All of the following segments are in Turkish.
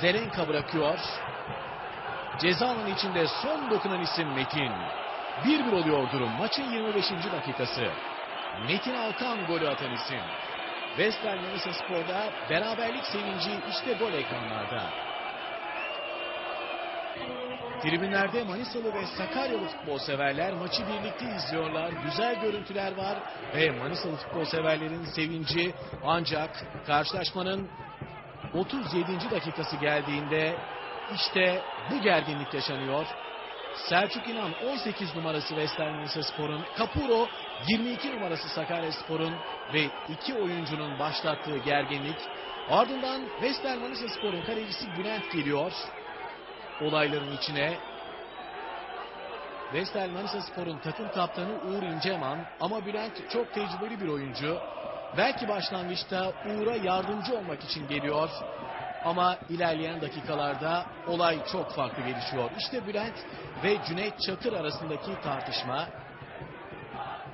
Zerenka bırakıyor. Ceza alanı içinde son dokunan isim Metin. 1-1 oluyor durum. Maçın 25. dakikası. Metin Alkan golü atan isim. Vestel Manisa Spor'da beraberlik sevinci işte gol ekranlarda. Tribünlerde Manisalı ve Sakaryalı futbol severler maçı birlikte izliyorlar. Güzel görüntüler var ve Manisalı futbol severlerin sevinci ancak karşılaşmanın 37. dakikası geldiğinde işte bu gerginlik yaşanıyor. Selçuk İnan 18 numarası Vestel Manisa Spor'un, Kapuro 22 numarası Sakarya Spor'un ve iki oyuncunun başlattığı gerginlik. Ardından Vestel Manisa Spor'un kalecisi Bülent geliyor olayların içine. Vestel Manisa Spor'un takım kaptanı Uğur İnceman ama Bülent çok tecrübeli bir oyuncu. Belki başlangıçta Uğur'a yardımcı olmak için geliyor. Ama ilerleyen dakikalarda olay çok farklı gelişiyor. İşte Bülent ve Cüneyt Çakır arasındaki tartışma.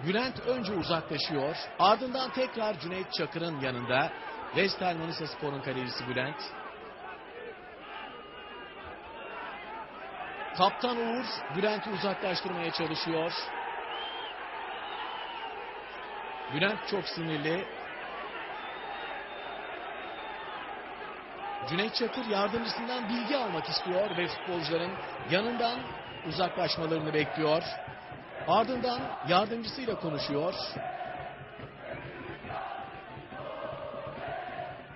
Bülent önce uzaklaşıyor. Ardından tekrar Cüneyt Çakır'ın yanında. Vestel Manisa Spor'un kalecisi Bülent. Kaptan Uğur Bülent'i uzaklaştırmaya çalışıyor. Bülent çok sinirli. Cüneyt Çakır yardımcısından bilgi almak istiyor ve futbolcuların yanından uzaklaşmalarını bekliyor. Ardından yardımcısıyla konuşuyor.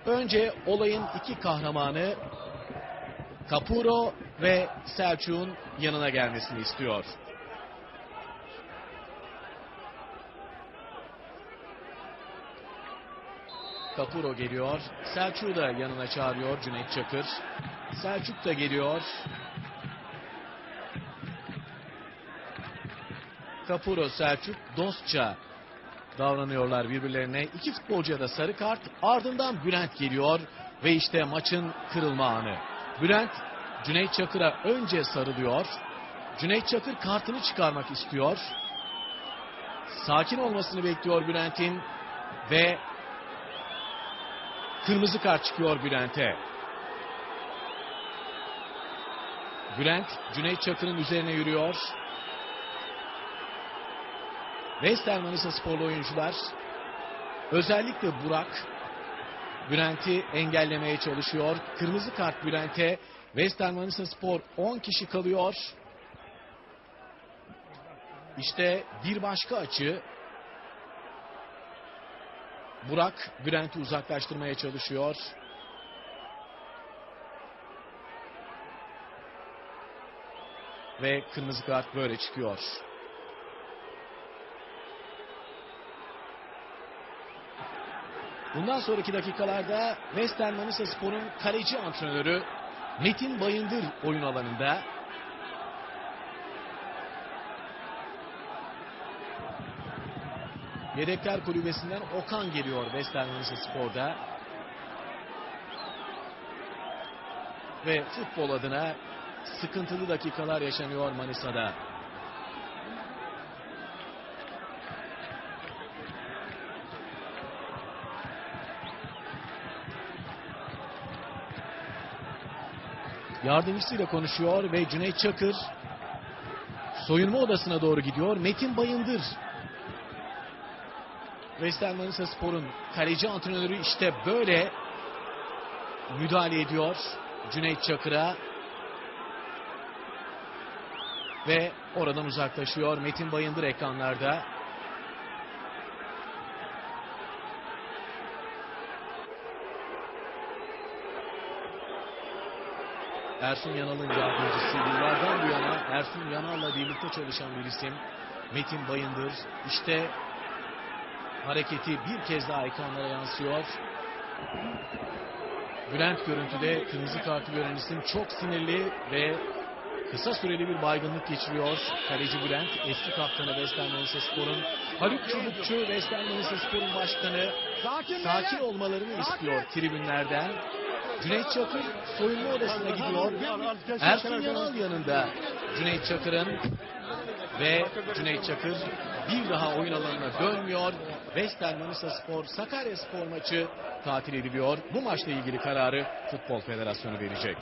Önce olayın iki kahramanı Kapuro ve Selçuk'un yanına gelmesini istiyor. Kapuro geliyor. Selçuk'u da yanına çağırıyor Cüneyt Çakır. Selçuk da geliyor. Kapuro, Selçuk dostça davranıyorlar birbirlerine. İki futbolcuya da sarı kart. Ardından Bülent geliyor ve işte maçın kırılma anı. Bülent Cüneyt Çakır'a önce sarılıyor. Cüneyt Çakır kartını çıkarmak istiyor. Sakin olmasını bekliyor Bülent'in ve kırmızı kart çıkıyor Bülent'e. Bülent Cüneyt Çakır'ın üzerine yürüyor. Vestel Manisa sporlu oyuncular özellikle Burak Bülent'i engellemeye çalışıyor. Kırmızı kart Bülent'e Vestel Manisa Spor 10 kişi kalıyor. İşte bir başka açı. Burak Bülent'i uzaklaştırmaya çalışıyor. Ve kırmızı kart böyle çıkıyor. Bundan sonraki dakikalarda Vestel Manisa Spor'un kaleci antrenörü Metin Bayındır oyun alanında. Yedekler kulübesinden Okan geliyor Vestel Manisa Spor'da. Ve futbol adına sıkıntılı dakikalar yaşanıyor Manisa'da. Yardımcısıyla konuşuyor ve Cüneyt Çakır soyunma odasına doğru gidiyor. Metin Bayındır Vestel Manisa Spor'un kaleci antrenörü işte böyle müdahale ediyor Cüneyt Çakır'a ve oradan uzaklaşıyor Metin Bayındır ekranlarda. Ersun Yanal'ın yardımcısı yıllardan bu yana Ersun Yanal'la birlikte çalışan bir isim Metin Bayındır. İşte hareketi bir kez daha ekranlara yansıyor. Bülent görüntüde kırmızı kartı gören isim çok sinirli ve kısa süreli bir baygınlık geçiriyor. Kaleci Bülent eski kaptanı Vestel Spor'un Haluk Çubukçu Vestel Spor'un başkanı sakin olmalarını istiyor tribünlerden. Cüneyt Çakır soyunma odasına gidiyor. Ersun Yanal yanında Cüneyt Çakır'ın ve Cüneyt Çakır bir daha oyun alanına dönmüyor. Vestel Manisa Spor Sakarya Spor maçı tatil ediliyor. Bu maçla ilgili kararı Futbol Federasyonu verecek.